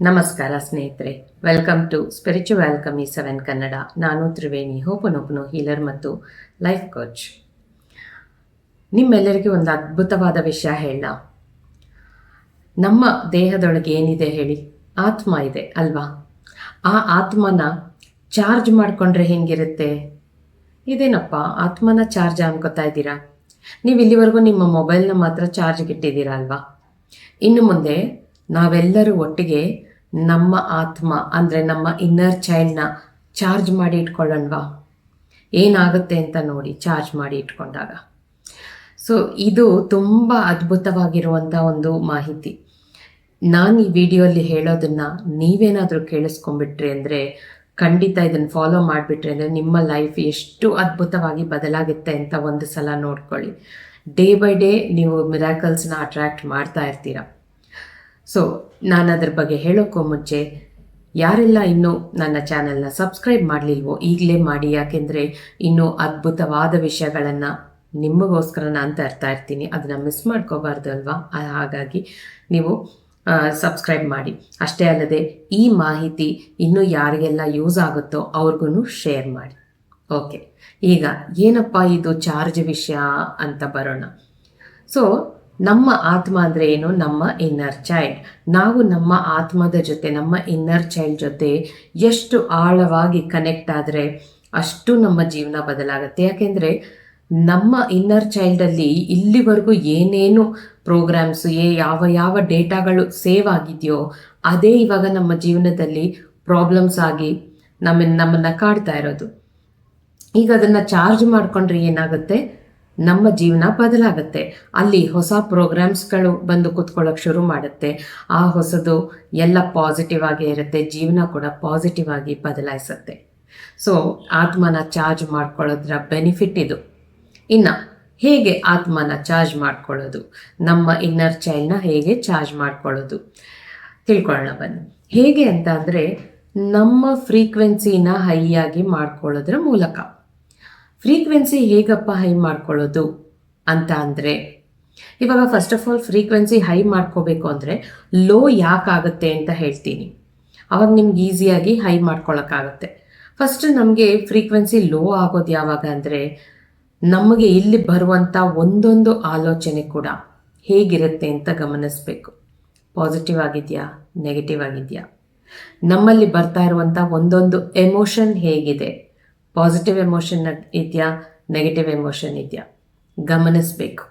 ನಮಸ್ಕಾರ ಸ್ನೇಹಿತರೆ. Welcome to spiritual ಕಮಿ ಸೆವೆನ್ ಕನ್ನಡ ನಾನು ತ್ರಿವೇಣಿ ಹೋಪನೊಬ್ಬನು ಹೀಲರ್ ಮತ್ತು ಲೈಫ್ ಕೋಚ್ ನಿಮ್ಮೆಲ್ಲರಿಗೂ ಒಂದು ಅದ್ಭುತವಾದ ವಿಷಯ ಹೇಳ ನಮ್ಮ ದೇಹದೊಳಗೆ ಏನಿದೆ ಹೇಳಿ? ಆತ್ಮ ಇದೆ ಅಲ್ವಾ? ಆ ಆತ್ಮನ ಚಾರ್ಜ್ ಮಾಡಿಕೊಂಡ್ರೆ ಹೆಂಗಿರುತ್ತೆ? ಇದೇನಪ್ಪ, ಆತ್ಮನ ಚಾರ್ಜ್ ಅನ್ಕೋತಾ ಇದ್ದೀರಾ? ನೀವು ಇಲ್ಲಿವರೆಗೂ ನಿಮ್ಮ ಮೊಬೈಲ್ನ ಮಾತ್ರ ಚಾರ್ಜ್ಗೆ ಇಟ್ಟಿದ್ದೀರಾ ಅಲ್ವಾ? ಇನ್ನು ಮುಂದೆ ನಾವೆಲ್ಲರೂ ಒಟ್ಟಿಗೆ ನಮ್ಮ ಆತ್ಮ, ಅಂದರೆ ನಮ್ಮ ಇನ್ನರ್ ಚೈಲ್ಡ್ನ ಚಾರ್ಜ್ ಮಾಡಿ ಇಟ್ಕೊಳ್ಳೋಣವಾ? ಏನಾಗುತ್ತೆ ಅಂತ ನೋಡಿ ಚಾರ್ಜ್ ಮಾಡಿ ಇಟ್ಕೊಂಡಾಗ. ಸೊ ಇದು ತುಂಬ ಅದ್ಭುತವಾಗಿರುವಂಥ ಒಂದು ಮಾಹಿತಿ. ನಾನು ಈ ವಿಡಿಯೋಲಿ ಹೇಳೋದನ್ನು ನೀವೇನಾದರೂ ಕೇಳಿಸ್ಕೊಂಡ್ಬಿಟ್ರಿ ಅಂದರೆ, ಖಂಡಿತ ಇದನ್ನು ಫಾಲೋ ಮಾಡಿಬಿಟ್ರಿ ಅಂದರೆ ನಿಮ್ಮ ಲೈಫ್ ಎಷ್ಟು ಅದ್ಭುತವಾಗಿ ಬದಲಾಗುತ್ತೆ ಅಂತ ಒಂದು ಸಲ ನೋಡ್ಕೊಳ್ಳಿ. ಡೇ ಬೈ ಡೇ ನೀವು ಮಿರಾಕಲ್ಸ್ನ ಅಟ್ರ್ಯಾಕ್ಟ್ ಮಾಡ್ತಾ ಇರ್ತೀರ. ಸೊ ನಾನು ಅದ್ರ ಬಗ್ಗೆ ಹೇಳೋಕ್ಕೂ ಮುಂಚೆ, ಯಾರೆಲ್ಲ ಇನ್ನೂ ನನ್ನ ಚಾನಲ್ನ ಸಬ್ಸ್ಕ್ರೈಬ್ ಮಾಡಲಿಲ್ವೋ ಈಗಲೇ ಮಾಡಿ, ಯಾಕೆಂದರೆ ಇನ್ನೂ ಅದ್ಭುತವಾದ ವಿಷಯಗಳನ್ನು ನಿಮಗೋಸ್ಕರ ನಾನು ತರ್ತಾ ಇರ್ತೀನಿ. ಅದನ್ನು ಮಿಸ್ ಮಾಡ್ಕೋಬಾರ್ದು ಅಲ್ವಾ? ಹಾಗಾಗಿ ನೀವು ಸಬ್ಸ್ಕ್ರೈಬ್ ಮಾಡಿ. ಅಷ್ಟೇ ಅಲ್ಲದೆ, ಈ ಮಾಹಿತಿ ಇನ್ನೂ ಯಾರಿಗೆಲ್ಲ ಯೂಸ್ ಆಗುತ್ತೋ ಅವ್ರಿಗೂ ಶೇರ್ ಮಾಡಿ. ಓಕೆ ಈಗ ಏನಪ್ಪ ಇದು ಚಾರ್ಜ್ ವಿಷಯ ಅಂತ ಬರೋಣ. ಸೊ ನಮ್ಮ ಆತ್ಮ ಅಂದರೆ ಏನು? ನಮ್ಮ ಇನ್ನರ್ ಚೈಲ್ಡ್ ನಾವು ನಮ್ಮ ಆತ್ಮದ ಜೊತೆ, ನಮ್ಮ ಇನ್ನರ್ ಚೈಲ್ಡ್ ಜೊತೆ ಎಷ್ಟು ಆಳವಾಗಿ ಕನೆಕ್ಟ್ ಆದರೆ ಅಷ್ಟು ನಮ್ಮ ಜೀವನ ಬದಲಾಗುತ್ತೆ. ಯಾಕೆಂದರೆ ನಮ್ಮ ಇನ್ನರ್ ಚೈಲ್ಡಲ್ಲಿ ಇಲ್ಲಿವರೆಗೂ ಏನೇನು ಪ್ರೋಗ್ರಾಮ್ಸು ಏ, ಯಾವ ಯಾವ ಡೇಟಾಗಳು ಸೇವ್ ಆಗಿದೆಯೋ, ಅದೇ ಇವಾಗ ನಮ್ಮ ಜೀವನದಲ್ಲಿ ಪ್ರಾಬ್ಲಮ್ಸ್ ಆಗಿ ನಮ್ಮನ್ನು ನಮ್ಮನ್ನು ಕಾಡ್ತಾ ಇರೋದು. ಈಗ ಅದನ್ನು ಚಾರ್ಜ್ ಮಾಡಿಕೊಂಡ್ರೆ ಏನಾಗುತ್ತೆ? ನಮ್ಮ ಜೀವನ ಬದಲಾಗುತ್ತೆ. ಅಲ್ಲಿ ಹೊಸ ಪ್ರೋಗ್ರಾಮ್ಸ್ಗಳು ಬಂದು ಕೂತ್ಕೊಳ್ಳೋಕೆ ಶುರು ಮಾಡುತ್ತೆ. ಆ ಹೊಸದು ಎಲ್ಲ ಪಾಸಿಟಿವ್ ಆಗೇ ಇರುತ್ತೆ. ಜೀವನ ಕೂಡ ಪಾಸಿಟಿವ್ ಆಗಿ ಬದಲಾಯಿಸುತ್ತೆ. ಸೊ ಆತ್ಮನ ಚಾರ್ಜ್ ಮಾಡ್ಕೊಳ್ಳೋದ್ರ ಬೆನಿಫಿಟ್ ಇದು. ಇನ್ನು, ಹೇಗೆ ಆತ್ಮನ ಚಾರ್ಜ್ ಮಾಡ್ಕೊಳ್ಳೋದು? ನಮ್ಮ ಇನ್ನರ್ ಚೈಲ್ಡ್ನ ಹೇಗೆ ಚಾರ್ಜ್ ಮಾಡ್ಕೊಳ್ಳೋದು? ತಿಳ್ಕೊಳ್ಳೋಣ ಬನ್ನಿ. ಹೇಗೆ ಅಂತ ಅಂದರೆ, ನಮ್ಮ ಫ್ರೀಕ್ವೆನ್ಸಿನ ಹೈಯಾಗಿ ಮಾಡ್ಕೊಳ್ಳೋದ್ರ ಮೂಲಕ. ಫ್ರೀಕ್ವೆನ್ಸಿ ಹೇಗಪ್ಪ ಹೈ ಮಾಡ್ಕೊಳ್ಳೋದು ಅಂತ ಅಂದರೆ, ಇವಾಗ first of all frequency high ಮಾಡ್ಕೋಬೇಕು ಅಂದರೆ ಲೋ ಯಾಕಾಗುತ್ತೆ ಅಂತ ಹೇಳ್ತೀನಿ. ಅವಾಗ ನಿಮ್ಗೆ ಈಸಿಯಾಗಿ ಹೈ ಮಾಡ್ಕೊಳ್ಳೋಕ್ಕಾಗುತ್ತೆ ಫಸ್ಟ್ ನಮಗೆ ಫ್ರೀಕ್ವೆನ್ಸಿ ಲೋ ಆಗೋದು ಯಾವಾಗ ಅಂದರೆ, ನಮಗೆ ಇಲ್ಲಿ ಬರುವಂಥ ಒಂದೊಂದು ಆಲೋಚನೆ ಕೂಡ ಹೇಗಿರುತ್ತೆ ಅಂತ ಗಮನಿಸಬೇಕು. ಪಾಸಿಟಿವ್ ಆಗಿದೆಯಾ ನೆಗೆಟಿವ್ ಆಗಿದೆಯಾ? ನಮ್ಮಲ್ಲಿ ಬರ್ತಾ ಇರುವಂಥ ಒಂದೊಂದು ಎಮೋಷನ್ ಹೇಗಿದೆ? ಪಾಸಿಟಿವ್ ಎಮೋಷನ್ ಇದೆಯಾ ನೆಗೆಟಿವ್ ಎಮೋಷನ್ ಇದೆಯಾ? ಗಮನಿಸಬೇಕು.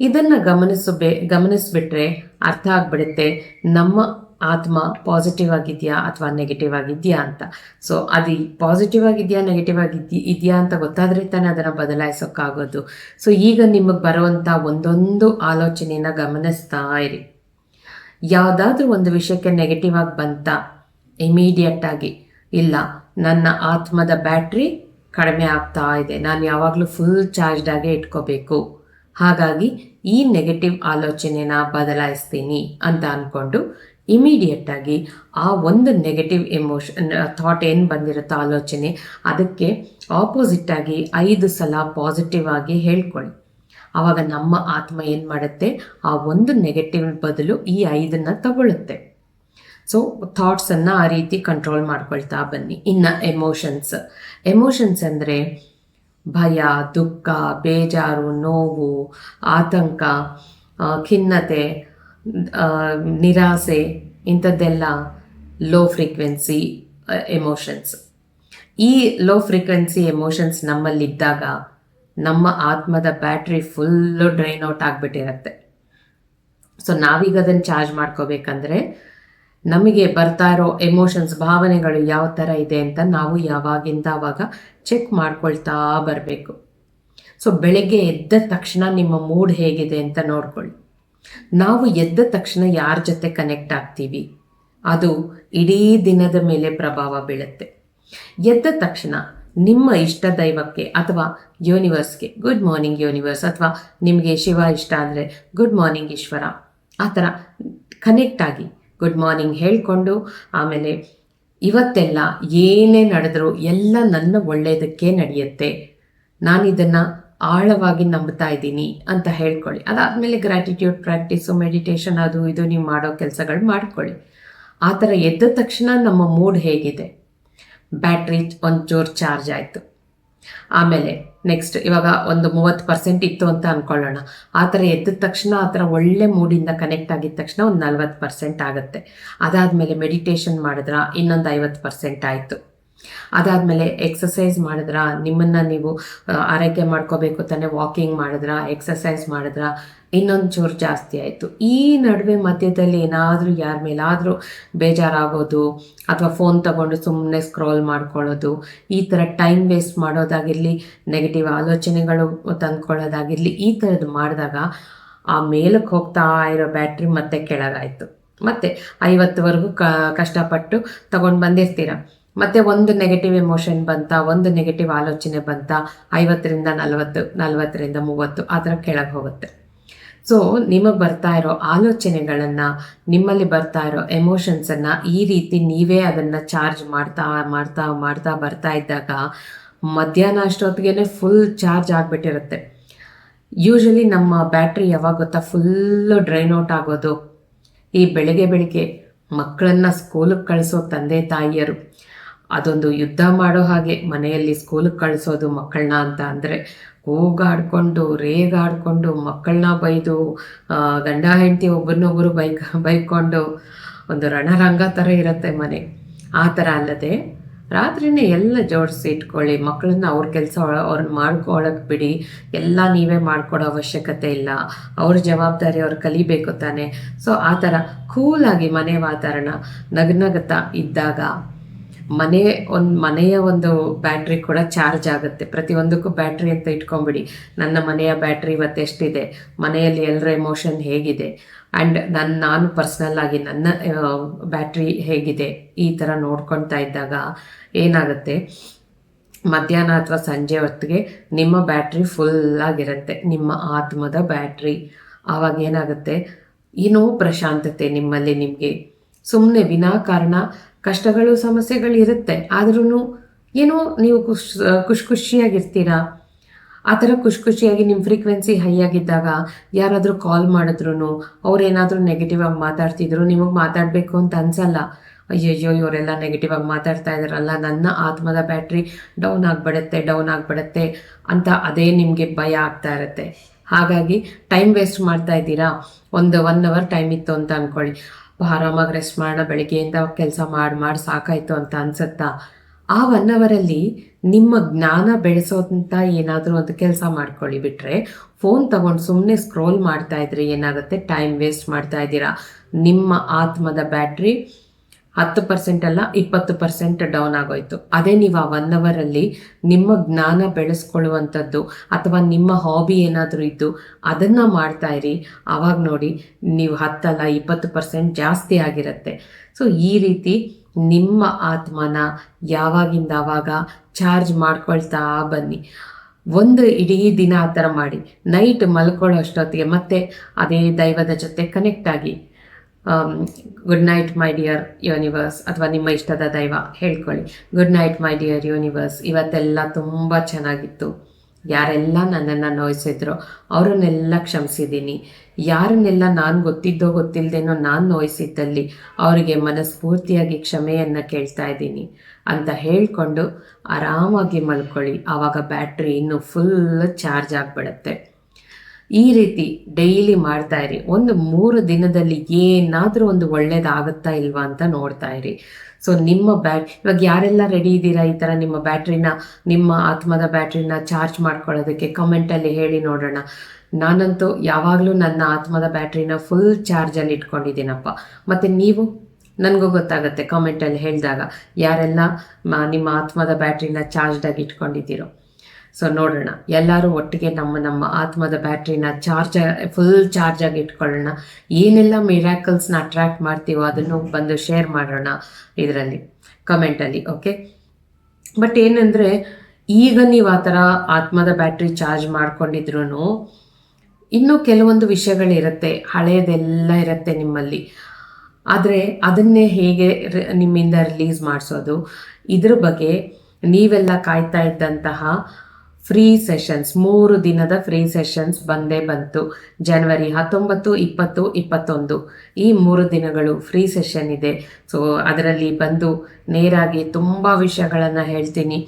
ಇದನ್ನು ಗಮನಿಸಬೇ ಗಮನಿಸ್ಬಿಟ್ರೆ ಅರ್ಥ ಆಗ್ಬಿಡುತ್ತೆ ನಮ್ಮ ಆತ್ಮ ಪಾಸಿಟಿವ್ ಆಗಿದೆಯಾ ಅಥವಾ ನೆಗೆಟಿವ್ ಆಗಿದೆಯಾ ಅಂತ. ಸೊ ಅದು ಪಾಸಿಟಿವ್ ಆಗಿದೆಯಾ ನೆಗೆಟಿವ್ ಆಗಿದ್ಯಾ, ಇದೆಯಾ ಅಂತ ಗೊತ್ತಾದರೆ ತಾನೇ ಅದನ್ನು ಬದಲಾಯಿಸೋಕ್ಕಾಗೋದು. ಸೊ ಈಗ ನಿಮಗೆ ಬರುವಂಥ ಒಂದೊಂದು ಆಲೋಚನೆಯನ್ನು ಗಮನಿಸ್ತಾ ಇರಿ. ಯಾವುದಾದ್ರೂ ಒಂದು ವಿಷಯಕ್ಕೆ ನೆಗೆಟಿವ್ ಆಗಿ ಬಂತ ಇಮಿಡಿಯೇಟ್ ಆಗಿ, ಇಲ್ಲ ನನ್ನ ಆತ್ಮದ ಬ್ಯಾಟ್ರಿ ಕಡಿಮೆ ಆಗ್ತಾ ಇದೆ. ನಾನು ಯಾವಾಗಲೂ ಫುಲ್ ಚಾರ್ಜ್ಡಾಗೆ ಇಟ್ಕೋಬೇಕು. ಹಾಗಾಗಿ ಈ ನೆಗೆಟಿವ್ ಆಲೋಚನೆನ ಬದಲಾಯಿಸ್ತೀನಿ ಅಂತ ಅಂದ್ಕೊಂಡು ಇಮಿಡಿಯೇಟಾಗಿ ಆ ಒಂದು ನೆಗೆಟಿವ್ ಎಮೋಷನ್ ಥಾಟ್ ಏನು ಬಂದಿರುತ್ತೋ ಆಲೋಚನೆ, ಅದಕ್ಕೆ ಆಪೋಸಿಟ್ ಆಗಿ ಐದು ಸಲ ಪಾಸಿಟಿವ್ ಆಗಿ ಹೇಳ್ಕೊಳ್ಳಿ. ಆವಾಗ ನಮ್ಮ ಆತ್ಮ ಏನು ಮಾಡುತ್ತೆ? ಆ ಒಂದು ನೆಗೆಟಿವ್ ಬದಲು ಈ ಐದನ್ನು ತಗೊಳ್ಳುತ್ತೆ ಸೊ ಥಾಟ್ಸನ್ನು ಆ ರೀತಿ ಕಂಟ್ರೋಲ್ ಮಾಡ್ಕೊಳ್ತಾ ಬನ್ನಿ. ಇನ್ನು ಎಮೋಷನ್ಸ್ ಎಮೋಷನ್ಸ್ ಅಂದರೆ ಭಯ, ದುಃಖ, ಬೇಜಾರು, ನೋವು, ಆತಂಕ ಖಿನ್ನತೆ ನಿರಾಸೆ, ಇಂಥದ್ದೆಲ್ಲ ಲೋ ಫ್ರೀಕ್ವೆನ್ಸಿ ಎಮೋಷನ್ಸ್ ಈ ಲೋ ಫ್ರೀಕ್ವೆನ್ಸಿ ಎಮೋಷನ್ಸ್ ನಮ್ಮಲ್ಲಿದ್ದಾಗ ನಮ್ಮ ಆತ್ಮದ ಬ್ಯಾಟ್ರಿ ಫುಲ್ಲು ಡ್ರೈನ್ ಔಟ್ ಆಗಿಬಿಟ್ಟಿರುತ್ತೆ. ಸೊ ನಾವೀಗ ಅದನ್ನು ಚಾರ್ಜ್ ಮಾಡ್ಕೋಬೇಕಂದ್ರೆ ನಮಗೆ ಬರ್ತಾ ಇರೋ ಎಮೋಷನ್ಸ್ ಭಾವನೆಗಳು ಯಾವ ಥರ ಇದೆ ಅಂತ ನಾವು ಯಾವಾಗಿಂದ ಆವಾಗ ಚೆಕ್ ಮಾಡ್ಕೊಳ್ತಾ ಬರಬೇಕು. ಸೊ ಬೆಳಗ್ಗೆ ಎದ್ದ ತಕ್ಷಣ ನಿಮ್ಮ ಮೂಡ್ ಹೇಗಿದೆ ಅಂತ ನೋಡ್ಕೊಳ್ಳಿ. ನಾವು ಎದ್ದ ತಕ್ಷಣ ಯಾರ ಜೊತೆ ಕನೆಕ್ಟ್ ಆಗ್ತೀವಿ? ಅದು ಇಡೀ ದಿನದ ಮೇಲೆ ಪ್ರಭಾವ ಬೀಳುತ್ತೆ. ಎದ್ದ ತಕ್ಷಣ ನಿಮ್ಮ ಇಷ್ಟ ದೈವಕ್ಕೆ ಅಥವಾ ಯೂನಿವರ್ಸ್ಗೆ ಗುಡ್ ಮಾರ್ನಿಂಗ್ ಯೂನಿವರ್ಸ್ ಅಥವಾ ನಿಮಗೆ ಶಿವ ಇಷ್ಟ ಅಂದರೆ ಗುಡ್ ಮಾರ್ನಿಂಗ್ ಈಶ್ವರ, ಆ ಥರ ಕನೆಕ್ಟ್ ಆಗಿ ಗುಡ್ ಮಾರ್ನಿಂಗ್ ಹೇಳಿಕೊಂಡು ಆಮೇಲೆ ಇವತ್ತೆಲ್ಲ ಏನೇ ನಡೆದರೂ ಎಲ್ಲ ನನ್ನ ಒಳ್ಳೆಯದಕ್ಕೆ ನಡೆಯುತ್ತೆ. ನಾನು ಇದನ್ನು ಆಳವಾಗಿ ನಂಬ್ತಾ ಇದ್ದೀನಿ ಅಂತ ಹೇಳ್ಕೊಳ್ಳಿ. ಅದಾದಮೇಲೆ ಗ್ರ್ಯಾಟಿಟ್ಯೂಡ್ ಪ್ರಾಕ್ಟೀಸು ಮೆಡಿಟೇಷನ್ ಅದು ಇದು ನೀವು ಮಾಡೋ ಕೆಲಸಗಳು ಮಾಡ್ಕೊಳ್ಳಿ. ಆ ಥರ ಎದ್ದ ತಕ್ಷಣ ನಮ್ಮ ಮೂಡ್ ಹೇಗಿದೆ. ಬ್ಯಾಟ್ರಿ ಒಂಚೂರು ಚಾರ್ಜ್ ಆಯಿತು. ಆಮೇಲೆ ನೆಕ್ಸ್ಟ್ ಇವಾಗ ಒಂದು ಮೂವತ್ತು ಪರ್ಸೆಂಟ್ ಇತ್ತು ಅಂತ ಅಂದ್ಕೊಳ್ಳೋಣ ಆ ಥರ ಎದ್ದ ತಕ್ಷಣ ಆ ಥರ ಒಳ್ಳೆ ಮೂಡಿಂದ ಕನೆಕ್ಟ್ ಆಗಿದ ತಕ್ಷಣ ಒಂದು ನಲ್ವತ್ತು ಪರ್ಸೆಂಟ್ ಆಗುತ್ತೆ. ಅದಾದಮೇಲೆ ಮೆಡಿಟೇಷನ್ ಮಾಡಿದ್ರ ಇನ್ನೊಂದು ಐವತ್ತು ಪರ್ಸೆಂಟ್ ಆಯಿತು. ಅದಾದಮೇಲೆ ಎಕ್ಸಸೈಸ್ ಮಾಡಿದ್ರ? ನಿಮ್ಮನ್ನು ನೀವು ಆರೈಕೆ ಮಾಡ್ಕೋಬೇಕು ತಾನೇ ವಾಕಿಂಗ್ ಮಾಡಿದ್ರ? ಎಕ್ಸಸೈಸ್ ಮಾಡಿದ್ರ? ಇನ್ನೊಂದು ಚೂರು ಜಾಸ್ತಿ ಆಯಿತು. ಈ ನಡುವೆ ಮಧ್ಯದಲ್ಲಿ ಏನಾದರೂ ಯಾರ ಮೇಲಾದರೂ ಬೇಜಾರಾಗೋದು, ಅಥವಾ ಫೋನ್ ತಗೊಂಡು ಸುಮ್ಮನೆ ಸ್ಕ್ರೋಲ್ ಮಾಡ್ಕೊಳ್ಳೋದು, ಈ ಥರ ಟೈಮ್ ವೇಸ್ಟ್ ಮಾಡೋದಾಗಿರಲಿ ನೆಗೆಟಿವ್ ಆಲೋಚನೆಗಳು ತಂದ್ಕೊಳ್ಳೋದಾಗಿರಲಿ, ಈ ಥರದ್ದು ಮಾಡಿದಾಗ ಆ ಮೇಲಕ್ಕೆ ಹೋಗ್ತಾ ಇರೋ ಬ್ಯಾಟ್ರಿ ಮತ್ತೆ ಕೆಳಗಾಯಿತು. ಮತ್ತೆ ಐವತ್ತುವರೆಗೂ ಕಷ್ಟಪಟ್ಟು ತಗೊಂಡು ಬಂದಿರ್ತೀರ. ಮತ್ತೆ ಒಂದು ನೆಗೆಟಿವ್ ಎಮೋಷನ್ ಬಂತ, ಒಂದು ನೆಗೆಟಿವ್ ಆಲೋಚನೆ ಬಂತ, ಐವತ್ತರಿಂದ ನಲವತ್ತು, ನಲವತ್ತರಿಂದ ಮೂವತ್ತು ಆ ಥರ ಕೆಳಗೆ ಹೋಗುತ್ತೆ. ಸೊ ನಿಮಗೆ ಬರ್ತಾ ಇರೋ ಆಲೋಚನೆಗಳನ್ನು, ನಿಮ್ಮಲ್ಲಿ ಬರ್ತಾ ಇರೋ ಎಮೋಷನ್ಸನ್ನು ಈ ರೀತಿ ನೀವೇ ಅದನ್ನು ಚಾರ್ಜ್ ಮಾಡ್ತಾ ಮಾಡ್ತಾ ಮಾಡ್ತಾ ಬರ್ತಾ ಇದ್ದಾಗ ಮಧ್ಯಾಹ್ನ ಅಷ್ಟೊತ್ತಿಗೆ ಫುಲ್ ಚಾರ್ಜ್ ಆಗಿಬಿಟ್ಟಿರುತ್ತೆ. ಯೂಶಲಿ ನಮ್ಮ ಬ್ಯಾಟ್ರಿ ಯಾವಾಗ ಗೊತ್ತಾ ಫುಲ್ಲು ಡ್ರೈನ್ ಔಟ್ ಆಗೋದು. ಈ ಬೆಳಗ್ಗೆ ಬೆಳಿಗ್ಗೆ ಮಕ್ಕಳನ್ನು ಸ್ಕೂಲಿಗೆ ಕಳಿಸೋ ತಂದೆ ತಾಯಿಯರು ಅದೊಂದು ಯುದ್ಧ ಮಾಡೋ ಹಾಗೆ ಮನೆಯಲ್ಲಿ ಸ್ಕೂಲಿಗೆ ಕಳಿಸೋದು ಮಕ್ಕಳನ್ನ ಅಂತ ಅಂದರೆ ಕೂಗಾಡ್ಕೊಂಡು, ರೇಗಾಡ್ಕೊಂಡು ಮಕ್ಕಳನ್ನ ಬೈದು ಗಂಡ ಹೆಂಡತಿ ಒಬ್ಬರನ್ನೊಬ್ಬರು ಬೈಕ್, ಬೈಕೊಂಡು ಒಂದು ರಣರಂಗ ಥರ ಇರುತ್ತೆ ಮನೆ. ಆ ಥರ ಅಲ್ಲದೆ ರಾತ್ರಿನೇ ಎಲ್ಲ ಜೋಡಿಸಿ ಇಟ್ಕೊಳ್ಳಿ, ಮಕ್ಕಳನ್ನ ಅವ್ರ ಕೆಲಸ ಅವ್ರನ್ನ ಮಾಡ್ಕೊಳಕ್ಕೆ ಬಿಡಿ. ಎಲ್ಲ ನೀವೇ ಮಾಡ್ಕೊಡೋ ಅವಶ್ಯಕತೆ ಇಲ್ಲ. ಅವ್ರ ಜವಾಬ್ದಾರಿ ಅವ್ರು ಕಲಿಬೇಕು ತಾನೆ. ಸೊ ಆ ಥರ ಕೂಲಾಗಿ ಮನೆ ವಾತಾವರಣ ನಗ್ನಗತ ಇದ್ದಾಗ ಮನೆ ಒಂದು ಮನೆಯ ಒಂದು ಬ್ಯಾಟ್ರಿ ಕೂಡ ಚಾರ್ಜ್ ಆಗುತ್ತೆ. ಪ್ರತಿಯೊಂದಕ್ಕೂ ಬ್ಯಾಟ್ರಿ ಅಂತ ಇಟ್ಕೊಂಬಿಡಿ ನನ್ನ ಮನೆಯ ಬ್ಯಾಟ್ರಿ ಇವತ್ತು ಎಷ್ಟಿದೆ? ಮನೆಯಲ್ಲಿ ಎಲ್ಲರ ಎಮೋಷನ್ ಹೇಗಿದೆ? ಆ್ಯಂಡ್ ನನ್ನ ನಾನು ಪರ್ಸ್ನಲ್ ಆಗಿ ನನ್ನ ಬ್ಯಾಟ್ರಿ ಹೇಗಿದೆ? ಈ ಥರ ನೋಡ್ಕೊಳ್ತಾ ಇದ್ದಾಗ ಏನಾಗುತ್ತೆ? ಮಧ್ಯಾಹ್ನ ಅಥವಾ ಸಂಜೆ ಹೊತ್ತಿಗೆ ನಿಮ್ಮ ಬ್ಯಾಟ್ರಿ ಫುಲ್ಲಾಗಿರುತ್ತೆ ನಿಮ್ಮ ಆತ್ಮದ ಬ್ಯಾಟ್ರಿ ಆವಾಗ ಏನಾಗುತ್ತೆ? ಏನೋ ಪ್ರಶಾಂತತೆ ನಿಮ್ಮಲ್ಲಿ ನಿಮಗೆ. ಸುಮ್ಮನೆ ವಿನಾಕಾರಣ ಕಷ್ಟಗಳು, ಸಮಸ್ಯೆಗಳು ಇರುತ್ತೆ. ಆದ್ರೂ ಏನೋ ನೀವು ಖುಷ್, ಖುಷಿ ಖುಷಿಯಾಗಿರ್ತೀರಾ? ಆ ಥರ ಖುಷಿ ಖುಷಿಯಾಗಿ ನಿಮ್ಮ ಫ್ರೀಕ್ವೆನ್ಸಿ ಹೈ ಆಗಿದ್ದಾಗ ಯಾರಾದರೂ ಕಾಲ್ ಮಾಡಿದ್ರು ಅವ್ರೇನಾದರೂ ನೆಗೆಟಿವ್ ಆಗಿ ಮಾತಾಡ್ತಿದ್ರು, ನಿಮಗೆ ಮಾತಾಡಬೇಕು ಅಂತ ಅನ್ಸಲ್ಲ. ಅಯ್ಯಯ್ಯೋ, ಇವರೆಲ್ಲ ನೆಗೆಟಿವ್ ಆಗಿ ಮಾತಾಡ್ತಾ ಇದ್ದಾರಲ್ಲ ನನ್ನ ಆತ್ಮದ ಬ್ಯಾಟ್ರಿ ಡೌನ್ ಆಗಿಬಿಡುತ್ತೆ ಡೌನ್ ಆಗಿಬಿಡುತ್ತೆ ಅಂತ ಅದೇ ನಿಮಗೆ ಭಯ ಆಗ್ತಾ ಇರುತ್ತೆ. ಹಾಗಾಗಿ ಟೈಮ್ ವೇಸ್ಟ್ ಮಾಡ್ತಾ ಇದ್ದೀರಾ? ಒಂದು ಒನ್ ಅವರ್ ಟೈಮ್ ಇತ್ತು ಅಂತ ಅಂದ್ಕೊಳ್ಳಿ ಆರಾಮಾಗಿ ರೆಸ್ಟ್ ಮಾಡೋಣ ಬೆಳಗ್ಗೆಯಿಂದ ಕೆಲಸ ಮಾಡಿ ಮಾಡಿ ಸಾಕಾಯಿತು ಅಂತ ಅನ್ಸುತ್ತಾ. ಆ ಒನ್ ಅವರಲ್ಲಿ ನಿಮ್ಮ ಜ್ಞಾನ ಬೆಳೆಸೋದಂತ ಏನಾದರೂ ಒಂದು ಕೆಲಸ ಮಾಡ್ಕೊಳ್ಳಿ ಬಿಟ್ಟರೆ ಫೋನ್ ತಗೊಂಡು ಸುಮ್ಮನೆ ಸ್ಕ್ರೋಲ್ ಮಾಡ್ತಾ ಇದ್ರೆ ಏನಾಗುತ್ತೆ? ಟೈಮ್ ವೇಸ್ಟ್ ಮಾಡ್ತಾ ಇದ್ದೀರಾ. ನಿಮ್ಮ ಆತ್ಮದ ಬ್ಯಾಟ್ರಿ ಹತ್ತು ಪರ್ಸೆಂಟ್ ಅಲ್ಲ, ಇಪ್ಪತ್ತು ಪರ್ಸೆಂಟ್ ಡೌನ್ ಆಗೋಯ್ತು. ಅದೇ ನೀವು ಆ ಒನ್ ಅವರಲ್ಲಿ ನಿಮ್ಮ ಜ್ಞಾನ ಬೆಳೆಸ್ಕೊಳ್ಳುವಂಥದ್ದು ಅಥವಾ ನಿಮ್ಮ ಹಾಬಿ ಏನಾದರೂ ಇದ್ದು ಅದನ್ನು ಮಾಡ್ತಾ ಇರಿ. ಆವಾಗ ನೋಡಿ, ನೀವು ಹತ್ತಲ್ಲ, ಇಪ್ಪತ್ತು ಪರ್ಸೆಂಟ್ ಜಾಸ್ತಿ ಆಗಿರುತ್ತೆ. ಸೊ ಈ ರೀತಿ ನಿಮ್ಮ ಆತ್ಮನ ಯಾವಾಗಿಂದ ಆವಾಗ ಚಾರ್ಜ್ ಮಾಡ್ಕೊಳ್ತಾ ಬನ್ನಿ. ಒಂದು ಇಡೀ ದಿನ ಆ ಥರ ಮಾಡಿ. ನೈಟ್ ಮಲ್ಕೊಳ್ಳೋ ಅಷ್ಟೊತ್ತಿಗೆ ಮತ್ತೆ ಅದೇ ದೈವದ ಜೊತೆ ಕನೆಕ್ಟ್ ಆಗಿ. Good night my dear universe ಅಥವಾ ನಿಮ್ಮ ಇಷ್ಟದ ದೈವ, ಹೇಳ್ಕೊಳ್ಳಿ. Good night my dear universe ಇವತ್ತೆಲ್ಲ ತುಂಬ ಚೆನ್ನಾಗಿತ್ತು. ಯಾರೆಲ್ಲ ನನ್ನನ್ನು ನೋಯಿಸಿದ್ರು, ಅವರನ್ನೆಲ್ಲ ಕ್ಷಮಿಸಿದ್ದೀನಿ. ಯಾರನ್ನೆಲ್ಲ ನಾನು ಗೊತ್ತಿದ್ದೋ ಗೊತ್ತಿಲ್ಲದೇನೋ ನಾನು ನೋಯಿಸಿದ್ದಲ್ಲಿ, ಅವರಿಗೆ ಮನಸ್ಫೂರ್ತಿಯಾಗಿ ಕ್ಷಮೆಯನ್ನು ಕೇಳ್ತಾ ಇದ್ದೀನಿ. ಅಂತ ಹೇಳಿಕೊಂಡು ಆರಾಮಾಗಿ ಮಲ್ಕೊಳ್ಳಿ. ಆವಾಗ ಬ್ಯಾಟ್ರಿ ಇನ್ನೂ ಫುಲ್ ಚಾರ್ಜ್ ಆಗಿಬಿಡುತ್ತೆ. ಈ ರೀತಿ ಡೈಲಿ ಮಾಡ್ತಾ ಇರಿ. ಒಂದು ಮೂರು ದಿನದಲ್ಲಿ ಏನಾದರೂ ಒಂದು ಒಳ್ಳೇದಾಗುತ್ತಾ ಇಲ್ವಾ ಅಂತ ನೋಡ್ತಾ ಇರಿ. ಸೊ ನಿಮ್ಮ ಬ್ಯಾಟ್ ಇವಾಗ ಯಾರೆಲ್ಲ ರೆಡಿ ಇದ್ದೀರಾ ಈ ಥರ ನಿಮ್ಮ ಬ್ಯಾಟ್ರಿನ ನಿಮ್ಮ ಆತ್ಮದ ಬ್ಯಾಟ್ರಿನ ಚಾರ್ಜ್ ಮಾಡ್ಕೊಳ್ಳೋದಕ್ಕೆ ಕಮೆಂಟಲ್ಲಿ ಹೇಳಿ ನೋಡೋಣ. ನಾನಂತೂ ಯಾವಾಗಲೂ ನನ್ನ ಆತ್ಮದ ಬ್ಯಾಟ್ರಿನ ಫುಲ್ ಚಾರ್ಜಲ್ಲಿ ಇಟ್ಕೊಂಡಿದ್ದೀನಪ್ಪ. ಮತ್ತು ನೀವು? ನನಗೂ ಗೊತ್ತಾಗುತ್ತೆ ಕಮೆಂಟಲ್ಲಿ ಹೇಳಿದಾಗ. ಯಾರೆಲ್ಲ ನಿಮ್ಮ ಆತ್ಮದ ಬ್ಯಾಟ್ರಿನ ಚಾರ್ಜ್ಡಾಗಿ ಇಟ್ಕೊಂಡಿದ್ದೀರೋ? ಸೊ ನೋಡೋಣ. ಎಲ್ಲರೂ ಒಟ್ಟಿಗೆ ನಮ್ಮ ನಮ್ಮ ಆತ್ಮದ ಬ್ಯಾಟ್ರಿನ ಚಾರ್ಜ್ ಫುಲ್ ಚಾರ್ಜಾಗಿ ಇಟ್ಕೊಳ್ಳೋಣ. ಏನೆಲ್ಲ ಮಿರಾಕಲ್ಸ್ನ ಅಟ್ರಾಕ್ಟ್ ಮಾಡ್ತೀವೋ ಅದನ್ನು ಬಂದು ಶೇರ್ ಮಾಡೋಣ ಇದರಲ್ಲಿ ಕಮೆಂಟಲ್ಲಿ ಓಕೆ ಬಟ್ ಏನಂದರೆ, ಈಗ ನೀವು ಆ ಥರ ಆತ್ಮದ ಬ್ಯಾಟ್ರಿ ಚಾರ್ಜ್ ಮಾಡ್ಕೊಂಡಿದ್ರು ಇನ್ನೂ ಕೆಲವೊಂದು ವಿಷಯಗಳಿರುತ್ತೆ ಹಳೆಯದೆಲ್ಲ ಇರುತ್ತೆ ನಿಮ್ಮಲ್ಲಿ. ಆದರೆ ಅದನ್ನೇ ಹೇಗೆ ನಿಮ್ಮಿಂದ ರಿಲೀಸ್ ಮಾಡಿಸೋದು? ಇದ್ರ ಬಗ್ಗೆ ನೀವೆಲ್ಲ ಕಾಯ್ತಾ ಇದ್ದಂತಹ ಫ್ರೀ ಸೆಷನ್ಸ್ ಮೂರು ದಿನದ ಫ್ರೀ ಸೆಷನ್ಸ್ ಬಂದೇ ಬಂತು. ಜನವರಿ ಹತ್ತೊಂಬತ್ತು, ಇಪ್ಪತ್ತು, ಇಪ್ಪತ್ತೊಂದು. ಈ ಮೂರು ದಿನಗಳು ಫ್ರೀ ಸೆಷನ್ ಇದೆ. ಸೊ ಅದರಲ್ಲಿ ಬಂದು ನೇರಾಗಿ ತುಂಬ ವಿಷಯಗಳನ್ನು ಹೇಳ್ತೀನಿ.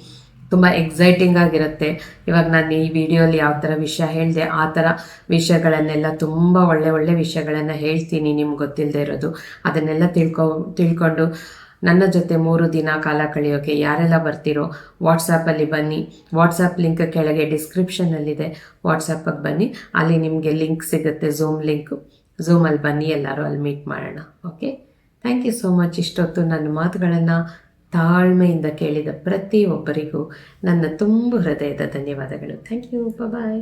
ತುಂಬ ಎಕ್ಸೈಟಿಂಗ್ ಆಗಿರುತ್ತೆ. ಇವಾಗ ನಾನು ಈ ವಿಡಿಯೋಲಿ ಯಾವ ಥರ ವಿಷಯ ಹೇಳಿದೆ, ಆ ಥರ ವಿಷಯಗಳನ್ನೆಲ್ಲ ತುಂಬ ಒಳ್ಳೆ ಒಳ್ಳೆ ವಿಷಯಗಳನ್ನು ಹೇಳ್ತೀನಿ ನಿಮ್ಗೆ ಗೊತ್ತಿಲ್ಲದೆ ಇರೋದು. ಅದನ್ನೆಲ್ಲ ತಿಳ್ಕೊ, ತಿಳ್ಕೊಂಡು ನನ್ನ ಜೊತೆ ಮೂರು ದಿನ ಕಾಲ ಕಳೆಯೋಕ್ಕೆ ಯಾರೆಲ್ಲ ಬರ್ತೀರೋ ವಾಟ್ಸಪ್ಪಲ್ಲಿ ಬನ್ನಿ. ವಾಟ್ಸಪ್ ಲಿಂಕ್ ಕೆಳಗೆ ಡಿಸ್ಕ್ರಿಪ್ಷನಲ್ಲಿದೆ ವಾಟ್ಸಪ್ಪಿಗೆ ಬನ್ನಿ. ಅಲ್ಲಿ ನಿಮಗೆ ಲಿಂಕ್ ಸಿಗುತ್ತೆ ಝೂಮ್ ಲಿಂಕು. ಝೂಮಲ್ಲಿ ಬನ್ನಿ, ಎಲ್ಲರೂ ಅಲ್ಲಿ ಮೀಟ್ ಮಾಡೋಣ. Okay thank you so much ಇಷ್ಟೊತ್ತು ನನ್ನ ಮಾತುಗಳನ್ನು ತಾಳ್ಮೆಯಿಂದ ಕೇಳಿದ ಪ್ರತಿಯೊಬ್ಬರಿಗೂ ನನ್ನ ತುಂಬ ಹೃದಯದ ಧನ್ಯವಾದಗಳು. Thank you bye